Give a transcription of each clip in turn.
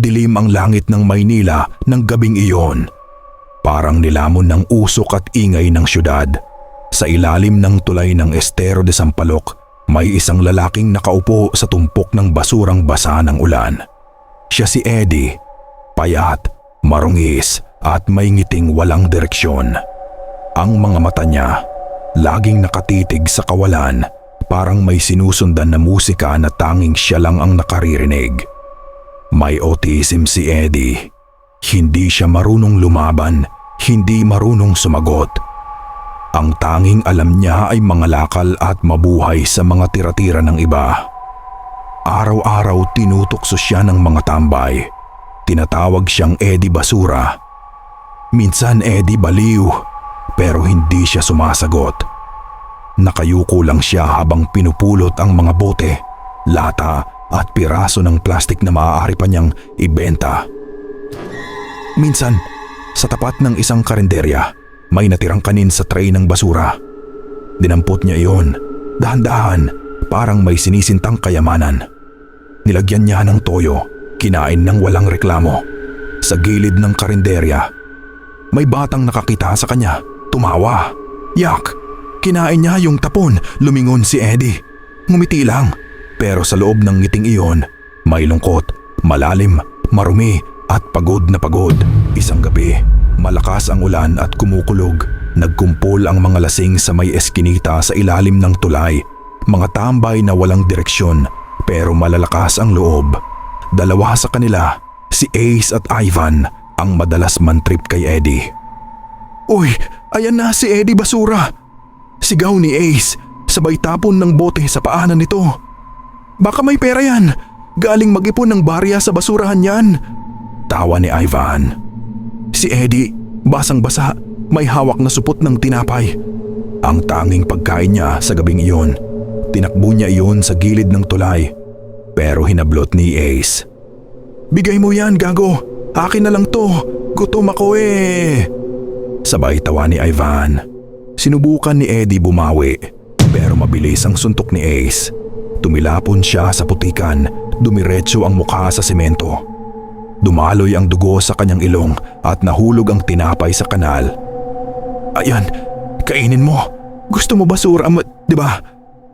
madilim ang langit ng Maynila ng gabing iyon. Parang nilamon ng usok at ingay ng syudad. Sa ilalim ng tulay ng Estero de Sampaloc, may isang lalaking nakaupo sa tumpok ng basurang basa ng ulan. Siya si Eddie, payat, marungis at may ngiting walang direksyon. Ang mga mata niya, laging nakatitig sa kawalan, parang may sinusundan na musika na tanging siya lang ang nakaririnig. May autism si Eddie. Hindi siya marunong lumaban, hindi marunong sumagot. Ang tanging alam niya ay mga lakal at mabuhay sa mga tira-tira ng iba. Araw-araw tinutokso siya ng mga tambay. Tinatawag siyang Eddie Basura. Minsan Eddie Baliw, pero hindi siya sumasagot. Nakayuko lang siya habang pinupulot ang mga bote, lata at piraso ng plastik na maaari pa niyang ibenta. Minsan, sa tapat ng isang karinderya, may natirang kanin sa tray ng basura. Dinampot niya iyon, dahan-dahan, parang may sinisintang kayamanan. Nilagyan niya ng toyo, kinain ng walang reklamo. Sa gilid ng karinderya, may batang nakakita sa kanya, tumawa. Yak! Kinain niya yung tapon, lumingon si Eddie. Ngumiti lang, pero sa loob ng ngiting iyon, may lungkot, malalim, marumi at pagod na pagod. Isang gabi, malakas ang ulan at kumukulog. Nagkumpol ang mga lasing sa may eskinita sa ilalim ng tulay. Mga tambay na walang direksyon pero malalakas ang loob. Dalawa sa kanila, si Ace at Ivan, ang madalas mantrip kay Eddie. Uy, ayan na si Eddie Basura! Sigaw ni Ace, sabay tapon ng bote sa paanan nito. Baka may pera yan. Galing mag-ipon ng barya sa basurahan yan. Tawa ni Ivan. Si Eddie, basang-basa, may hawak na supot ng tinapay. Ang tanging pagkain niya sa gabing iyon. Tinakbo niya iyon sa gilid ng tulay. Pero hinablot ni Ace. Bigay mo yan, gago. Akin na lang to. Gutom ako eh. Sabay tawa ni Ivan. Sinubukan ni Eddie bumawi pero mabilis ang suntok ni Ace. Tumilapon siya sa putikan, dumiretso ang mukha sa semento. Dumaloy ang dugo sa kanyang ilong at nahulog ang tinapay sa kanal. Ayan, kainin mo. Gusto mo basura mo, di ba?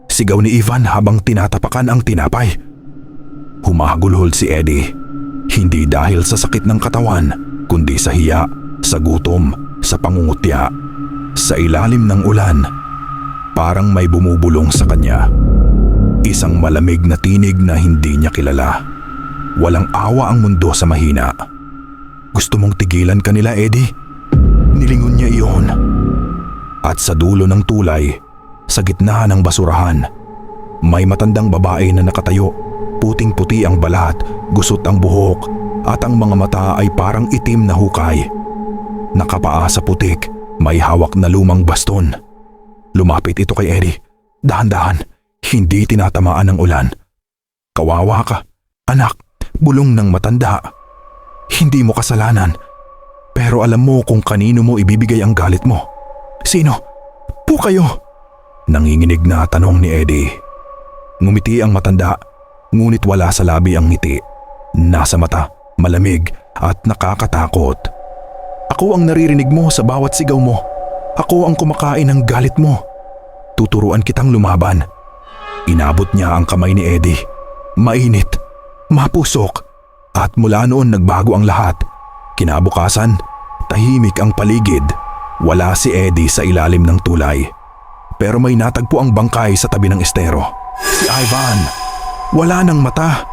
Sigaw ni Ivan habang tinatapakan ang tinapay. Humagulhol si Eddie. Hindi dahil sa sakit ng katawan, kundi sa hiya, sa gutom, sa pangungutya. Sa ilalim ng ulan, parang may bumubulong sa kanya. Isang malamig na tinig na hindi niya kilala. Walang awa ang mundo sa mahina. Gusto mong tigilan kanila, Eddie? Nilingon niya iyon. At sa dulo ng tulay, sa gitna ng basurahan, may matandang babae na nakatayo. Puting-puti ang balat, gusot ang buhok, at ang mga mata ay parang itim na hukay. Nakapaa sa putik, may hawak na lumang baston. Lumapit ito kay Eddie. Dahan-dahan, hindi tinatamaan ng ulan. Kawawa ka, anak, bulong ng matanda. Hindi mo kasalanan, pero alam mo kung kanino mo ibibigay ang galit mo. Sino? Po kayo? Nanginginig na tanong ni Eddie. Ngumiti ang matanda, ngunit wala sa labi ang ngiti. Nasa mata, malamig at nakakatakot. Ako ang naririnig mo sa bawat sigaw mo. Ako ang kumakain ng galit mo. Tuturuan kitang lumaban. Inabot niya ang kamay ni Eddie. Mainit, mapusok, at mula noon nagbago ang lahat. Kinabukasan, tahimik ang paligid. Wala si Eddie sa ilalim ng tulay. Pero may natagpo ang bangkay sa tabi ng estero. Si Ivan. Wala ng mata.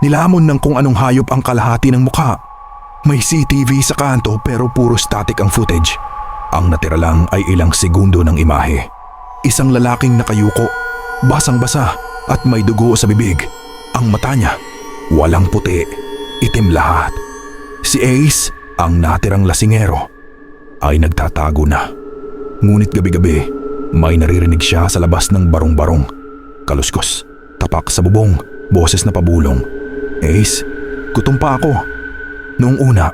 Nilamon ng kung anong hayop ang kalahati ng mukha. May CCTV sa kanto pero puro static ang footage. Ang natira lang ay ilang segundo ng imahe. Isang lalaking nakayuko, basang-basa at may dugo sa bibig. Ang mata niya, walang puti, itim lahat. Si Ace, ang natirang lasingero, ay nagtatago na. Ngunit gabi-gabi, may naririnig siya sa labas ng barong-barong. Kaluskos, tapak sa bubong, boses na pabulong. Ace, gutom pa ako. Noong una,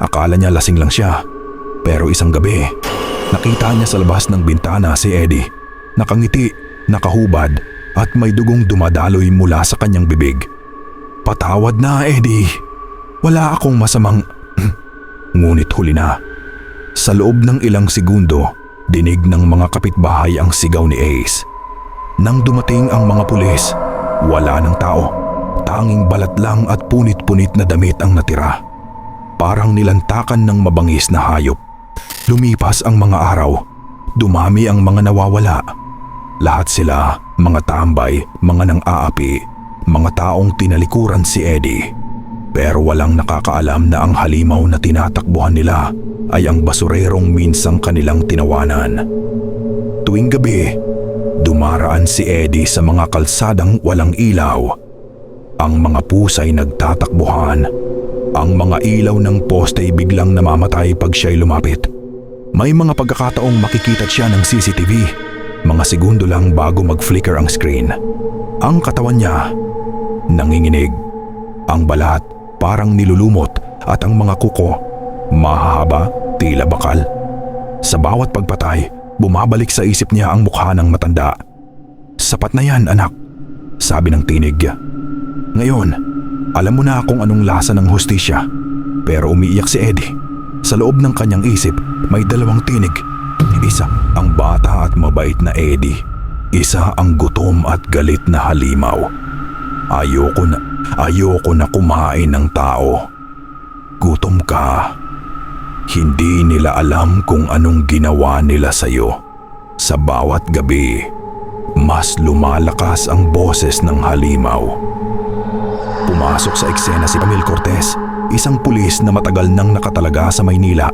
akala niya lasing lang siya. Pero isang gabi, nakita niya sa labas ng bintana si Eddie. Nakangiti, nakahubad at may dugong dumadaloy mula sa kanyang bibig. Patawad na, Eddie. Wala akong masamang... Ngunit huli na. Sa loob ng ilang segundo, dinig ng mga kapitbahay ang sigaw ni Ace. Nang dumating ang mga pulis, wala ng tao. Tanging balat lang at punit-punit na damit ang natira. Parang nilantakan ng mabangis na hayop. Lumipas ang mga araw. Dumami ang mga nawawala. Lahat sila, mga tambay, mga nang aapi, mga taong tinalikuran si Eddie. Pero walang nakakaalam na ang halimaw na tinatakbuhan nila ay ang basurerong minsang kanilang tinawanan. Tuwing gabi, dumaraan si Eddie sa mga kalsadang walang ilaw. Ang mga pusay nagtatakbuhan. Ang mga ilaw ng poste ay biglang namamatay pag siya'y lumapit. May mga pagkakataong makikita siya ng CCTV. Mga segundo lang bago mag-flicker ang screen. Ang katawan niya, nanginginig. Ang balat parang nilulumot at ang mga kuko, mahahaba, tila bakal. Sa bawat pagpatay, bumabalik sa isip niya ang mukha ng matanda. Sapat na yan, anak, sabi ng tinig. Ngayon, alam mo na kung anong lasa ng hustisya. Pero umiiyak si Eddie. Sa loob ng kanyang isip, may dalawang tinig. Isa ang bata at mabait na Eddie. Isa ang gutom at galit na halimaw. Ayoko na, ayoko na kumain ng tao. Gutom ka. Hindi nila alam kung anong ginawa nila sa'yo. Sa bawat gabi, mas lumalakas ang boses ng halimaw. Pumasok sa eksena si Camille Cortez, isang pulis na matagal nang nakatalaga sa Maynila.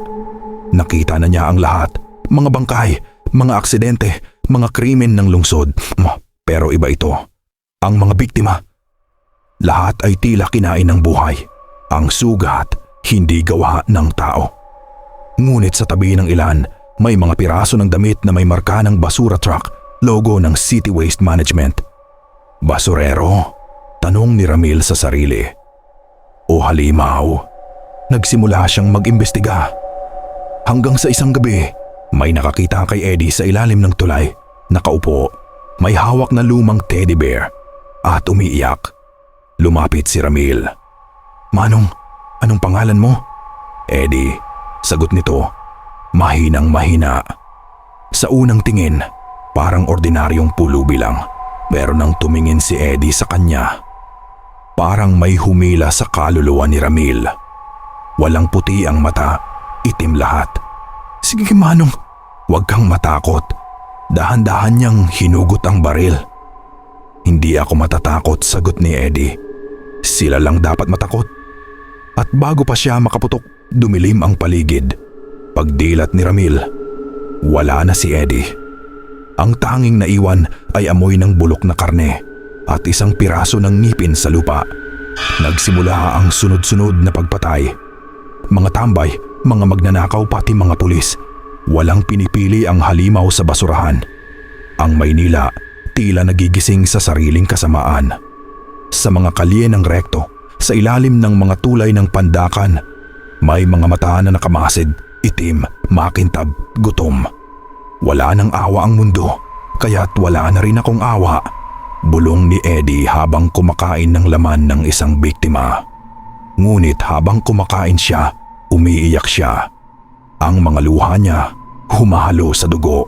Nakita na niya ang lahat, mga bangkay, mga aksidente, mga krimen ng lungsod. Pero iba ito, ang mga biktima. Lahat ay tila kinain ng buhay. Ang sugat, hindi gawa ng tao. Ngunit sa tabi ng ilan, may mga piraso ng damit na may marka ng basura truck, logo ng City Waste Management. Basurero, tanong ni Ramil sa sarili. O halimaw, nagsimula siyang mag-imbestiga. Hanggang sa isang gabi, may nakakita kay Eddie sa ilalim ng tulay. Nakaupo, may hawak na lumang teddy bear at umiiyak. Lumapit si Ramil. Manong, anong pangalan mo? Eddie, sagot nito. Mahinang mahina. Sa unang tingin, parang ordinaryong pulubi lang. Pero nang tumingin si Eddie sa kanya, parang may humila sa kaluluwa ni Ramil. Walang puti ang mata, itim lahat. Sige manong, huwag kang matakot. Dahan-dahan niyang hinugot ang baril. Hindi ako matatakot, sagot ni Eddie. Sila lang dapat matakot. At bago pa siya makaputok, dumilim ang paligid. Pagdilat ni Ramil, wala na si Eddie. Ang tanging naiwan ay amoy ng bulok na karne at isang piraso ng ngipin sa lupa. Nagsimula ang sunod-sunod na pagpatay. Mga tambay, mga magnanakaw pati mga pulis. Walang pinipili ang halimaw sa basurahan. Ang Maynila tila nagigising sa sariling kasamaan. Sa mga kalye ng rekto, sa ilalim ng mga tulay ng pandakan, may mga mata na nakamasid, itim, makintab, gutom. Wala nang awa ang mundo, kaya't wala na rin akong awa. Bulong ni Eddie habang kumakain ng laman ng isang biktima. Ngunit habang kumakain siya, umiiyak siya. Ang mga luha niya humahalo sa dugo.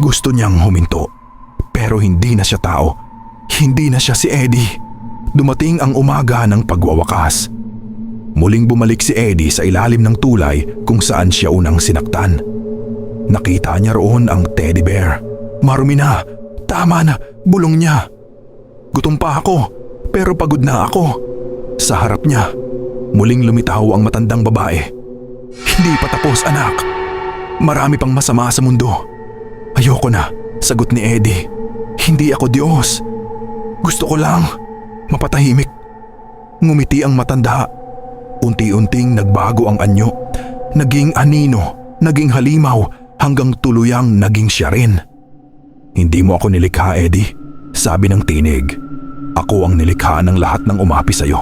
Gusto niyang huminto. Pero hindi na siya tao. Hindi na siya si Eddie. Dumating ang umaga ng pagwawakas. Muling bumalik si Eddie sa ilalim ng tulay kung saan siya unang sinaktan. Nakita niya roon ang teddy bear. Marumi na. Tama na. Bulong niya. Gutom pa ako. Pero pagod na ako. Sa harap niya, muling lumitaw ang matandang babae. Hindi pa tapos anak. Marami pang masama sa mundo. Ayoko na, sagot ni Eddie. Hindi ako Diyos. Gusto ko lang mapatahimik. Ngumiti ang matanda. Unti-unting nagbago ang anyo. Naging anino, naging halimaw, hanggang tuluyang naging siya rin. Hindi mo ako nilikha, Eddie. Sabi ng tinig. Ako ang nilikha ng lahat ng umapi sa'yo.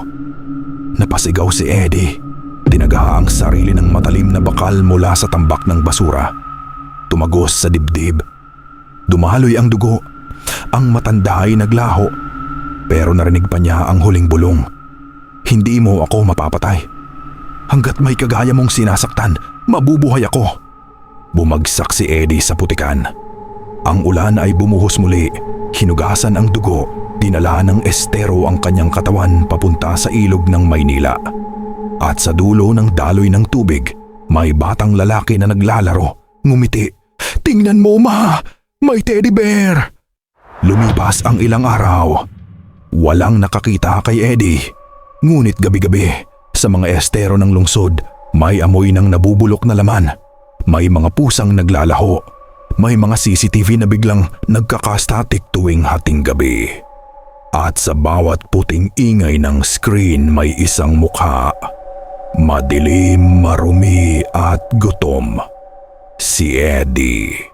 Napasigaw si Eddie. Tinaga ang sarili ng matalim na bakal mula sa tambak ng basura. Tumagos sa dibdib. Dumaloy ang dugo. Ang matanda ay naglaho. Pero narinig pa niya ang huling bulong. Hindi mo ako mapapatay. Hanggat may kagaya mong sinasaktan, mabubuhay ako. Bumagsak si Eddie sa putikan. Ang ulan ay bumuhos muli, hinugasan ang dugo, dinala ng estero ang kanyang katawan papunta sa ilog ng Maynila. At sa dulo ng daloy ng tubig, may batang lalaki na naglalaro, ngumiti. Tingnan mo ma, may teddy bear! Lumipas ang ilang araw. Walang nakakita kay Eddie. Ngunit gabi-gabi, sa mga estero ng lungsod, may amoy ng nabubulok na laman. May mga pusang naglalaho. May mga CCTV na biglang nagkakastatik tuwing hating gabi. At sa bawat puting ingay ng screen may isang mukha. Madilim, marumi at gutom. Si Eddie.